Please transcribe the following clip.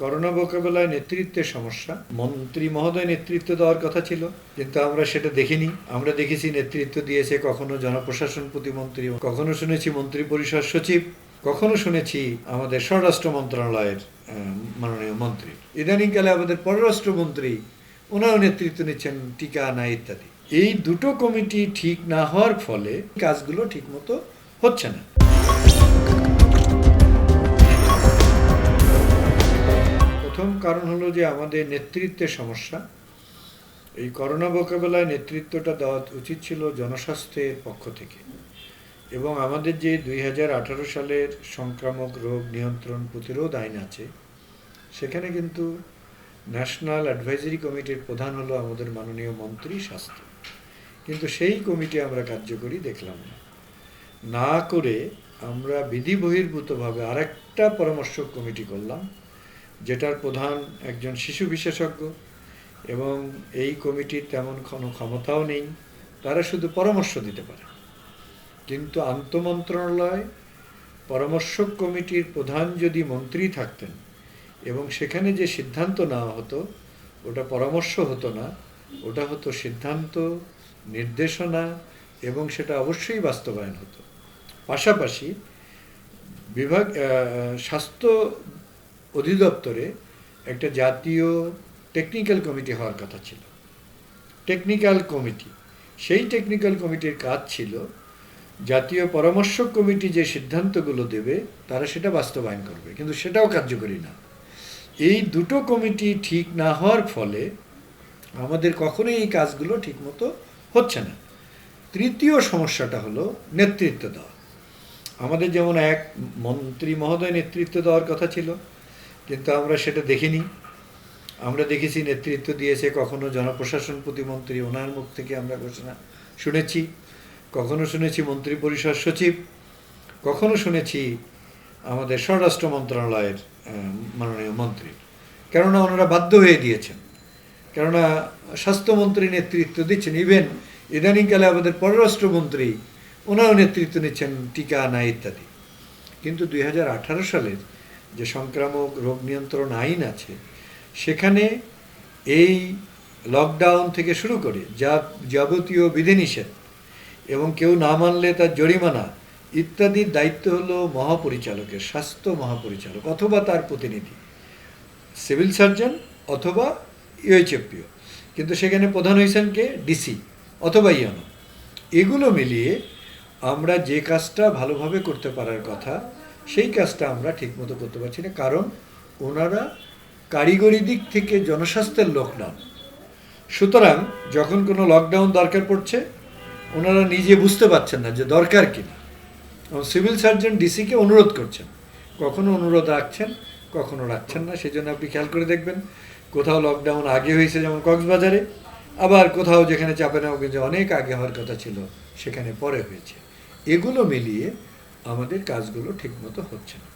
Corona মোকাবেলায় নেতৃত্বের সমস্যা। মন্ত্রী মহোদয় নেতৃত্ব দেওয়ার কথা ছিল, কিন্তু আমরা সেটা দেখিনি। আমরা দেখেছি নেতৃত্ব দিয়েছে কখনো জনপ্রশাসন প্রতিমন্ত্রী, কখনো শুনেছি মন্ত্রী পরিষদ সচিব, কখনো শুনেছি আমাদের স্বরাষ্ট্র মন্ত্রণালয়ের মাননীয় মন্ত্রী। ইদানিংকালে আমাদের পররাষ্ট্রমন্ত্রী ওনাও নেতৃত্ব নিচ্ছেন টিকা আনা ইত্যাদি। এই দুটো কমিটি ঠিক না হওয়ার ফলে কাজগুলো ঠিকমতো হচ্ছে না। কারণ হলো যে আমাদের নেতৃত্বের সমস্যা। এই করোনা মোকাবেলায় নেতৃত্বটা দেওয়া উচিত ছিল জনস্বাস্থ্যের পক্ষ থেকে। এবং আমাদের যে দুই হাজার আঠারো সালের সংক্রামক রোগ নিয়ন্ত্রণ প্রতিরোধ আইন আছে, সেখানে কিন্তু ন্যাশনাল অ্যাডভাইজারি কমিটির প্রধান হলো আমাদের মাননীয় মন্ত্রী স্বাস্থ্য। কিন্তু সেই কমিটি আমরা কার্যকরী দেখলাম না। না করে আমরা বিধি বহির্ভূতভাবে আরেকটা পরামর্শক কমিটি করলাম যেটার প্রধান একজন শিশু বিশেষজ্ঞ, এবং এই কমিটির তেমন কোনো ক্ষমতাও নেই, তারা শুধু পরামর্শ দিতে পারে। কিন্তু আন্তমন্ত্রণালয় পরামর্শক কমিটির প্রধান যদি মন্ত্রী থাকতেন, এবং সেখানে যে সিদ্ধান্ত নেওয়া হতো, ওটা পরামর্শ হতো না, ওটা হতো সিদ্ধান্ত, নির্দেশনা, এবং সেটা অবশ্যই বাস্তবায়ন হতো। পাশাপাশি বিভাগ স্বাস্থ্য অধিদপ্তরে একটা জাতীয় টেকনিক্যাল কমিটি হওয়ার কথা ছিল। টেকনিক্যাল কমিটি সেই টেকনিক্যাল কমিটির কাজ ছিল জাতীয় পরামর্শক কমিটি যে সিদ্ধান্তগুলো দেবে, তারা সেটা বাস্তবায়ন করবে, কিন্তু সেটাও কার্যকরী না। এই দুটো কমিটি ঠিক না হওয়ার ফলে আমাদের কখনোই এই কাজগুলো ঠিকমতো হচ্ছে না। তৃতীয় সমস্যাটা হলো নেতৃত্ব দেওয়া। আমাদের যেমন এক মন্ত্রী মহোদয় নেতৃত্ব দেওয়ার কথা ছিল কিন্তু আমরা সেটা দেখিনি। আমরা দেখেছি নেতৃত্ব দিয়েছে কখনো জনপ্রশাসন প্রতিমন্ত্রী, ওনার মুখ থেকে আমরা ঘোষণা শুনেছি। কখনো শুনেছি মন্ত্রী পরিষদ সচিব, কখনো শুনেছি আমাদের স্বরাষ্ট্র মন্ত্রণালয়ের মাননীয় মন্ত্রী। কেননা ওনারা বাধ্য হয়ে দিয়েছেন। কেননা স্বাস্থ্যমন্ত্রী নেতৃত্ব দিচ্ছেন। ইভেন ইদানিংকালে আমাদের পররাষ্ট্রমন্ত্রী, ওনাও নেতৃত্ব নিচ্ছেন, টিকা আনা ইত্যাদি। কিন্তু দুই হাজার আঠারো সালের যে সংক্রামক রোগ নিয়ন্ত্রণ আইন আছে, সেখানে এই লকডাউন থেকে শুরু করে যা যাবতীয় বিধিনিষেধ এবং কেউ না মানলে তার জরিমানা ইত্যাদির দায়িত্ব হলো মহাপরিচালকের, স্বাস্থ্য মহাপরিচালক অথবা তার প্রতিনিধি, সিভিল সার্জন অথবা ইউএইচএফপিও। কিন্তু সেখানে প্রধান হয়েছেন কে? ডিসি অথবা ইয়ানো এগুলো মিলিয়ে আমরা যে কাজটা ভালোভাবে করতে পারার কথা সেই কাজটা আমরা ঠিকমতো করতে পারছি না। কারণ ওনারা কারিগরি দিক থেকে জনস্বাস্থ্যের লোক নন। সুতরাং যখন কোনো লকডাউন দরকার পড়ছে, ওনারা নিজে বুঝতে পারছেন না যে দরকার কিনা এবং সিভিল সার্জন ডিসিকে অনুরোধ করছেন। কখনো অনুরোধ রাখছেন, কখনো রাখছেন না সেই জন্য আপনি খেয়াল করে দেখবেন, কোথাও লকডাউন আগে হয়েছে যেমন কক্সবাজারে, আবার কোথাও যেখানে চাপে চাপেনাগঞ্জে অনেক আগে হওয়ার কথা ছিল, সেখানে পরে হয়েছে। এগুলো মিলিয়ে আমাদের কাজগুলো ঠিকমতো হচ্ছে না।